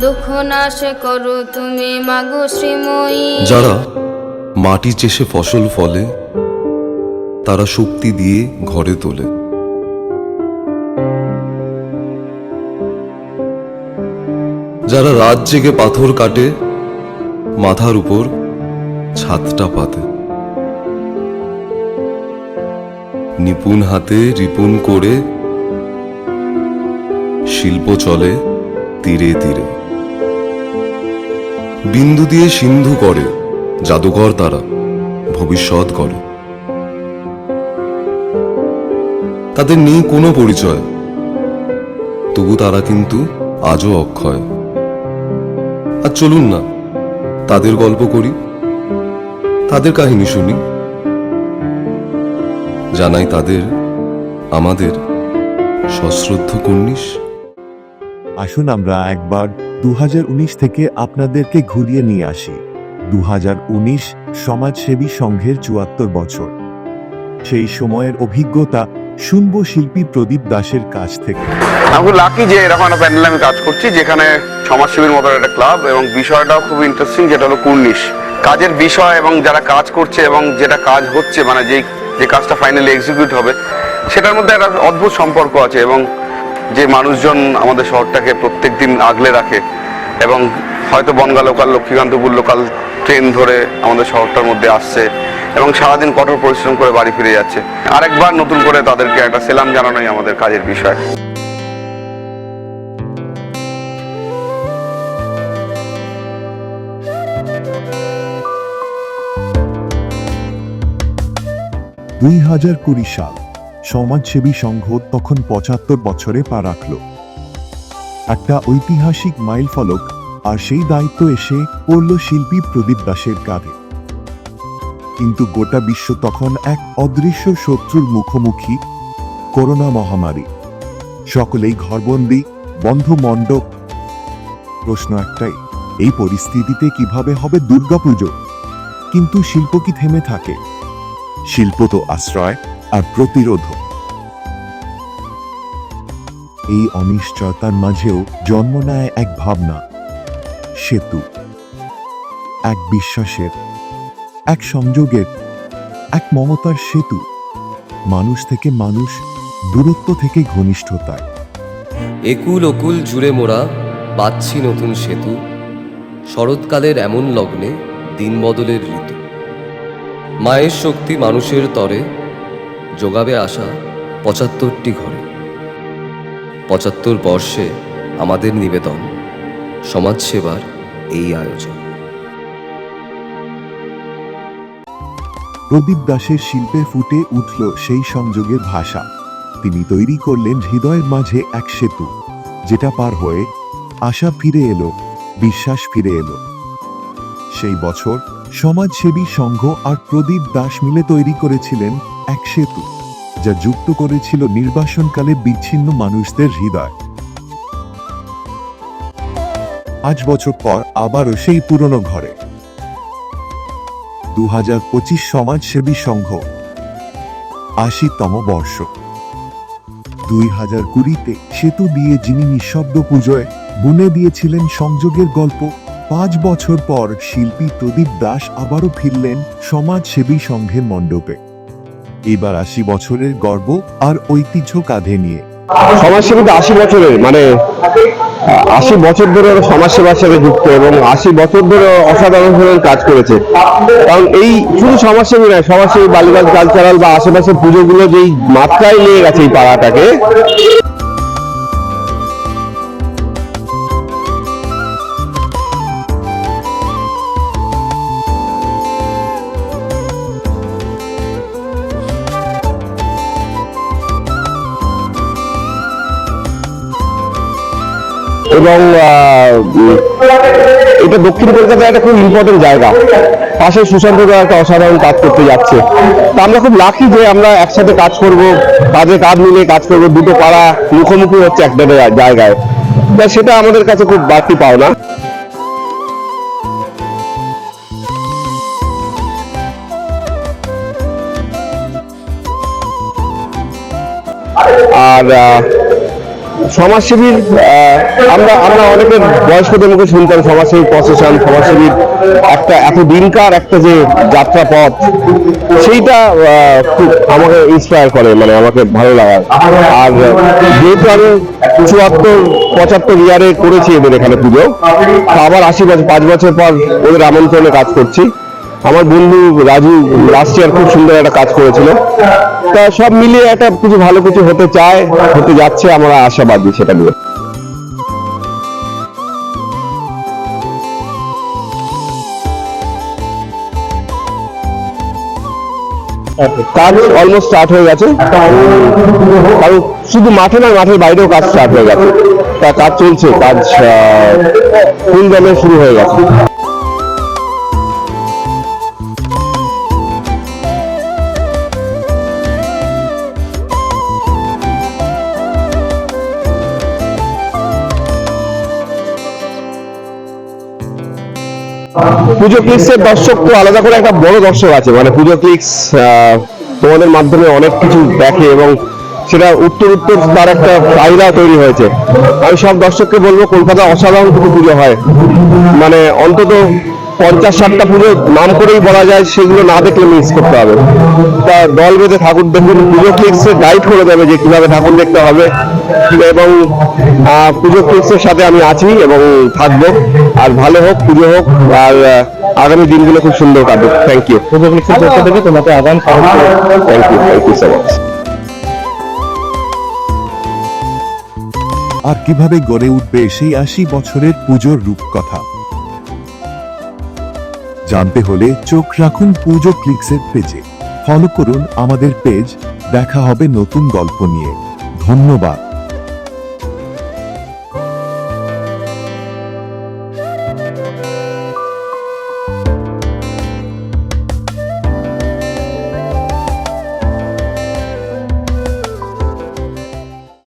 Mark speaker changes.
Speaker 1: দুঃখ নাশ করো তুমি মাগো শ্রীময়ী।
Speaker 2: যারা মাটি চেষে ফসল ফলে, তারা শক্তি দিয়ে ঘরে তোলে। যারা রাত জেগে পাথর কাটে, মাথার উপর ছাদটা পাতে। নিপুণ হাতে রিপুন করে শিল্প চলে তীরে তীরে। বিন্দু দিয়ে সিন্ধু করে জাদুকর তারা ভবিষ্যৎ করে তাদের নেই কোনো পরিচয়। তবু তারা কিন্তু আজও অক্ষয়। আর চলুন না, তাদের গল্প করি, তাদের কাহিনী শুনি। জানাই তাদের, আমাদের সশ্রদ্ধ কুর্নিশ
Speaker 3: আসুন আমরা একবার দু হাজার উনিশ থেকে আপনাদেরকে ঘুরিয়ে নিয়ে আসি। দু হাজার উনিশ সমাজসেবী সংঘের চুয়াত্তর বছর। সেই সময়ের অভিজ্ঞতা শুনব শিল্পী প্রদীপ দাসের কাছ থেকে।
Speaker 4: আমি লাকি যে এরকম একটা প্যান্ডেলে আমি কাজ করছি, যেখানে সমাজসেবীর মতো একটা ক্লাব এবং বিষয়টাও খুব ইন্টারেস্টিং যেটা হলো কুর্নিশ। কাজের বিষয় এবং যারা কাজ করছে এবং যেটা কাজ হচ্ছে মানে যেই, যে কাজটা ফাইনালি এক্সিকিউট হবে, সেটার মধ্যে একটা অদ্ভুত সম্পর্ক আছে এবং যে মানুষজন আমাদের শহরটাকে প্রত্যেক দিন আগলে রাখে এবং হয়তো Bangaon local, Lakshmikantapur local train ধরে আমাদের শহরটার মধ্যে আসছে এবং সারাদিন কঠোর পরিশ্রম করে বাড়ি ফিরে যাচ্ছে। আরেকবার নতুন করে তাদেরকে একটা সেলাম জানানোই আমাদের কাজের বিষয়।
Speaker 3: দুই হাজার কুড়ি সাল সমাজসেবী সংঘ তখন পঁচাত্তর বছরে পা রাখল। একটা ঐতিহাসিক মাইল ফলক আর সেই দায়িত্ব এসে পড়ল শিল্পী প্রদীপ দাসের কাঁধে কিন্তু গোটা বিশ্ব তখন এক অদৃশ্য শত্রুর মুখোমুখি করোনা মহামারী। সকলেই ঘরবন্দি বন্ধ মণ্ডপ প্রশ্ন একটাই, এই পরিস্থিতিতে কীভাবে হবে দুর্গাপুজো? কিন্তু শিল্প কি থেমে থাকে? শিল্প তো আশ্রয় আর প্রতিরোধ এই অনিশ্চয়তার মাঝেও জন্ম নেয় এক ভাবনা, সেতু। এক বিশ্বাসের, এক সংযোগের, এক মমতার সেতু। মানুষ থেকে মানুষ দূরত্ব থেকে ঘনিষ্ঠতায়।
Speaker 2: একুল ওকুল জুড়ে মোড়া পাচ্ছি নতুন সেতু। শরৎকালের এমন লগ্নে দিন বদলের ঋতু। মায়ের শক্তি মানুষের তরে, যোগাবে আসা পঁচাত্তরটি ঘরে। পঁচাত্তর বর্ষে আমাদের নিবেদন সমাজসেবার এই আয়োজন।
Speaker 3: প্রদীপ দাসের শিল্পে ফুটে উঠল সেই সংযোগের ভাষা। তিনি তৈরি করলেন হৃদয়ের মাঝে এক সেতু, যেটা পার হয়ে আশা ফিরে এলো, বিশ্বাস ফিরে এলো। সেই বছর সমাজসেবী সংঘ আর প্রদীপ দাস মিলে তৈরি করেছিলেন এক সেতু। যা যুক্ত করেছিল নির্বাসনকালে বিচ্ছিন্ন মানুষদের হৃদয়। পাঁচ বছর পর আবারও সেই পুরনো ঘরে। দু হাজার পঁচিশ সমাজসেবী সংঘ। আশিতম বর্ষ। দুই হাজার কুড়িতে সেতু দিয়ে যিনি নিঃশব্দ পুজোয় বুনে দিয়েছিলেন সংযোগের গল্প, পাঁচ বছর পর শিল্পী প্রদীপ দাস আবারও ফিরলেন সমাজসেবী সংঘের মণ্ডপে। এবার আশি বছরের গর্ব আর ঐতিহ্য কাঁধে নিয়ে।
Speaker 4: সমাজসেবী তো আশি বছরের মানে আশি বছর ধরে সমাজ সমাজসেবার সাথে যুক্ত এবং আশি বছর ধরে অসাধারণ ধরনের কাজ করেছে। কারণ এই শুধু সমাজসেবী নয় সমাজসেবী বালিগঞ্জ কালচারাল বা আশেপাশের পুজোগুলো যেই মাত্রায় নিয়ে গেছে এই পাড়াটাকে এবং এটা দক্ষিণ কলকাতায় একটা খুব ইম্পর্টেন্ট জায়গা। পাশে সুশান্ত একটা অসাধারণ কাজ করতে যাচ্ছে। তা আমরা খুব লাকি যে আমরা একসাথে কাজ করব কাজে কাজ মিলিয়ে কাজ করব, দুটো পাড়া মুখোমুখি হচ্ছে একটা জায়গায় সেটা আমাদের কাছে খুব বাড়তি পাওনা। আর
Speaker 5: সমাজসেবীর আমরা আমরা অনেকে বয়স্কদের মুখে শুনতাম সমাজসেবী প্রসেশন সমাজসেবীর একটা এত দিনকার একটা যে যাত্রা পথ সেইটা খুব আমাকে ইন্সপায়ার করে মানে আমাকে ভালো লাগার আর যেহেতু আমি চুয়াত্তর, পঁচাত্তর ইয়ারে করেছি এদের এখানে পুজো আবার আশি বছর পাঁচ বছর পর ওদের আমন্ত্রণে কাজ করছি। আমার বন্ধু রাজু লাস্ট ইয়ার খুব সুন্দর একটা কাজ করেছিল। তা সব মিলিয়ে একটা কিছু ভালো কিছু হতে চায়, হতে যাচ্ছে, আমরা আশাবাদী সেটা নিয়ে। কাজ অলমোস্ট স্টার্ট হয়ে গেছে। কারণ শুধু মাঠে না মাঠের বাইরেও কাজ স্টার্ট হয়ে গেছে। তা কাজ চলছে, কাজ ফুল দমে শুরু হয়ে গেছে। পুজো ক্লিক্স এর দর্শক তো আলাদা করে একটা বড় দর্শক আছে। মানে পুজো ক্লিক্স তোমাদের মাধ্যমে অনেক কিছু দেখে এবং সেটা উত্তর উত্তর তার একটা চাহিদা তৈরি হয়েছে। আমি সব দর্শককে বলব কলকাতা অসাধারণ কিছু পুজো হয়। মানে অন্তত পঞ্চাশ ষাটটা পুজো নাম করেই বলা যায়, সেগুলো না দেখলে মিস করতে হবে। তা দল বেঁধে ঠাকুর দেখুন, পুজো ক্লিক্স গাইড করে দেবে যে কীভাবে ঠাকুর দেখতে হবে। এবং পুজো ক্লিক্স এর সাথে আমি আছি এবং থাকব। আর ভালো হোক পুজো হোক আর আগামী দিনগুলো খুব সুন্দর কাটুক। থ্যাংক ইউ পুজো ক্লিক্স এর পক্ষ থেকে তোমাকে আগাম thank you thank you so much
Speaker 3: আর কীভাবে গড়ে উঠবে সেই আশি বছরের পুজোর রূপকথা? জানতে হলে চোখ রাখুন পুজো ক্লিক্সের পেজে। ফলো করুন আমাদের পেজ। দেখা হবে নতুন গল্প নিয়ে। ধন্যবাদ।